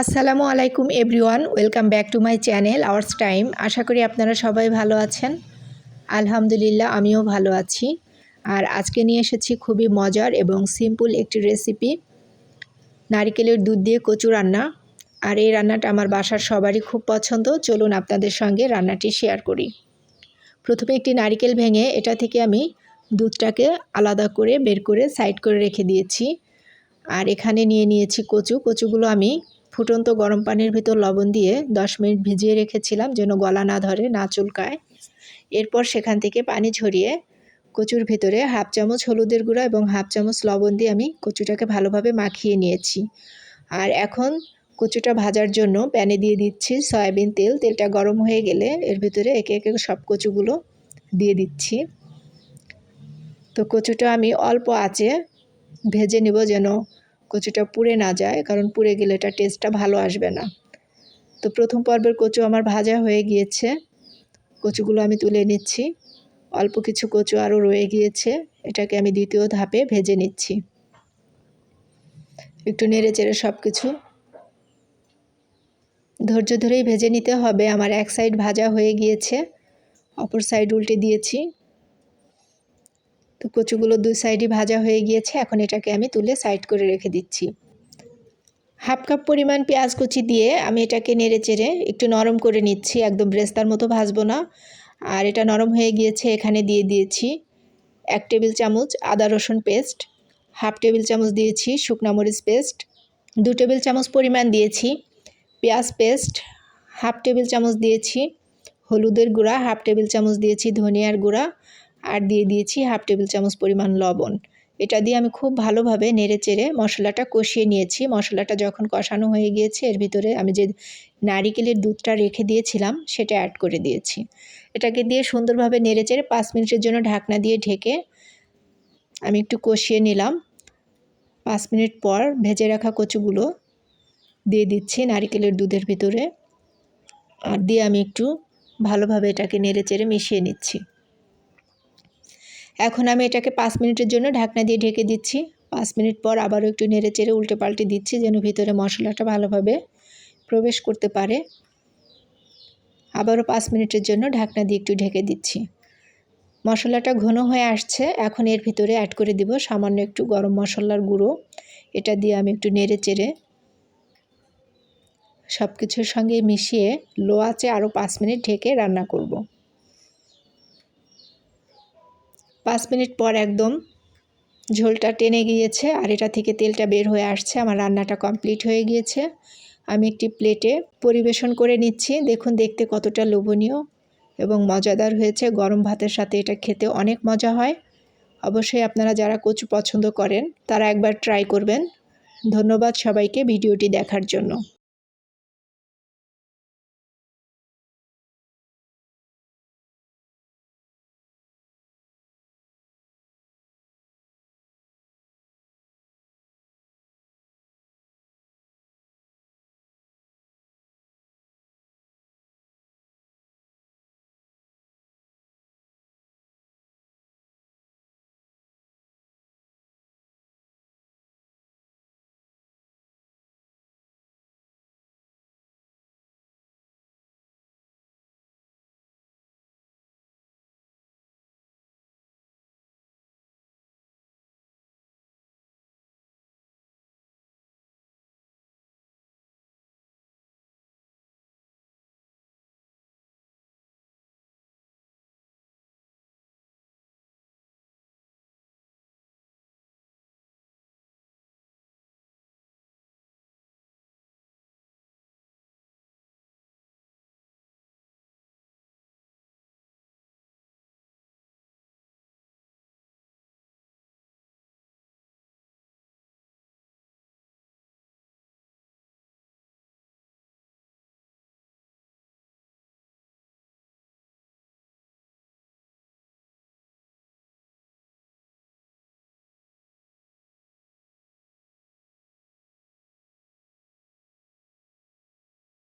আসসালামু আলাইকুম everyone, welcome back to my channel, ours time. আশা করি আপনারা সবাই ভালো আছেন। আলহামদুলিল্লাহ, আমিও ভালো আছি। আর আজকে নিয়ে এসেছি খুবই মজার এবং সিম্পল একটি রেসিপি নারিকেলের দুধ দিয়ে কচু রান্না। আর এই রান্নাটা আমার বাসার সবারই খুব পছন্দ। চলুন আপনাদের সঙ্গে রান্নাটি শেয়ার করি। প্রথমে একটি নারিকেল ভেঙে এটা থেকে আমি দুধটাকে আলাদা করে বের করে সাইড করে রেখে দিয়েছি। আর এখানে নিয়ে নিয়েছি কচু। কচুগুলো আমি ফুটন্ত গরম পানির ভিতর লবণ দিয়ে দশ মিনিট ভিজিয়ে রেখেছিলাম যেন গলা না ধরে, না চুলকায়। এরপর সেখান থেকে পানি ঝরিয়ে কচুর ভিতরে হাফ চামচ হলুদের গুঁড়া এবং হাফ চামচ লবণ দিয়ে আমি কচুটাকে ভালোভাবে মাখিয়ে নিয়েছি। আর এখন কচুটা ভাজার জন্য প্যানে দিয়ে দিচ্ছি সয়াবিন তেল। তেলটা গরম হয়ে গেলে এর ভিতরে একে একে সব কচুগুলো দিয়ে দিচ্ছি। তো কচুটা আমি অল্প আঁচে ভেজে নেব যেন কচুটা পুড়ে না যায়, কারণ পুড়ে গেলে এটা টেস্টটা ভালো আসবে না। তো প্রথম পর্বের কচু আমার ভাজা হয়ে গিয়েছে। কচুগুলো আমি তুলে নিচ্ছি। অল্প কিছু কচু আরও রয়ে গিয়েছে। এটাকে আমি দ্বিতীয় ধাপে ভেজে নিচ্ছি। একটু নেড়ে চেড়ে সব কিছু ধৈর্য ধরেই ভেজে নিতে হবে। আমার এক সাইড ভাজা হয়ে গিয়েছে। অপর সাইড উল্টে দিয়েছি। তো কচুগুলো দুই সাইডই ভাজা হয়ে গিয়েছে, এখন এটাকে আমি তুলে সাইড করে রেখে দিচ্ছি। হাফ কাপ পরিমাণ পেঁয়াজ কুচি দিয়ে আমি এটাকে নেড়ে চেড়ে একটু নরম করে নিচ্ছি, একদম ব্রেস্তার মতো ভাজবো না। আর এটা নরম হয়ে গিয়েছে, এখানে দিয়ে দিয়েছি এক টেবিল চামচ আদা রসুন পেস্ট, হাফ টেবিল চামচ দিয়েছি শুকনা মরিচ পেস্ট, দু টেবিল চামচ পরিমাণ দিয়েছি পেঁয়াজ পেস্ট, হাফ টেবিল চামচ দিয়েছি হলুদের গুঁড়া, হাফ টেবিল চামচ দিয়েছি ধনিয়ার গুঁড়া আর দিয়ে দিয়েছি হাফ টেবিল চামচ পরিমাণ লবণ। এটা দিয়ে আমি খুব ভালোভাবে নেড়ে চেড়ে মশলাটা কষিয়ে নিয়েছি। মশলাটা যখন কষানো হয়ে গিয়েছে, এর ভিতরে আমি যে নারিকেলের দুধটা রেখে দিয়েছিলাম, সেটা অ্যাড করে দিয়েছি। এটাকে দিয়ে সুন্দরভাবে নেড়ে চেড়ে পাঁচ মিনিটের জন্য ঢাকনা দিয়ে ঢেকে আমি একটু কষিয়ে নিলাম। পাঁচ মিনিট পর ভেজে রাখা কচুগুলো দিয়ে দিচ্ছি নারিকেলের দুধের ভিতরে। আর দিয়ে আমি একটু ভালোভাবে এটাকে নেড়ে চেড়ে মিশিয়ে নিচ্ছি। এখন আমি এটাকে পাঁচ মিনিটের জন্য ঢাকনা দিয়ে ঢেকে দিচ্ছি। পাঁচ মিনিট পর আবারও একটু নেড়ে চেড়ে উল্টে পাল্টে দিচ্ছি যেন ভিতরে মশলাটা ভালোভাবে প্রবেশ করতে পারে। আবারও পাঁচ মিনিটের জন্য ঢাকনা দিয়ে একটু ঢেকে দিচ্ছি। মশলাটা ঘন হয়ে আসছে, এখন এর ভিতরে অ্যাড করে দিব সামান্য একটু গরম মশলার গুঁড়ো। এটা দিয়ে আমি একটু নেড়ে চেড়ে সব কিছুর সঙ্গে মিশিয়ে লো আঁচে আরও পাঁচ মিনিট ঢেকে রান্না করব। পাঁচ মিনিট পর একদম ঝোলটা টেনে গিয়েছে আর এটা থেকে তেলটা বের হয়ে আসছে। আমার রান্নাটা কমপ্লিট হয়ে গিয়েছে। আমি একটি প্লেটে পরিবেশন করে নিচ্ছি। দেখুন, দেখতে কতটা লোভনীয় এবং মজাদার হয়েছে। গরম ভাতের সাথে এটা খেতে অনেক মজা হয়। অবশ্যই আপনারা যারা কচু পছন্দ করেন, তারা একবার ট্রাই করবেন। ধন্যবাদ সবাইকে ভিডিওটি দেখার জন্য।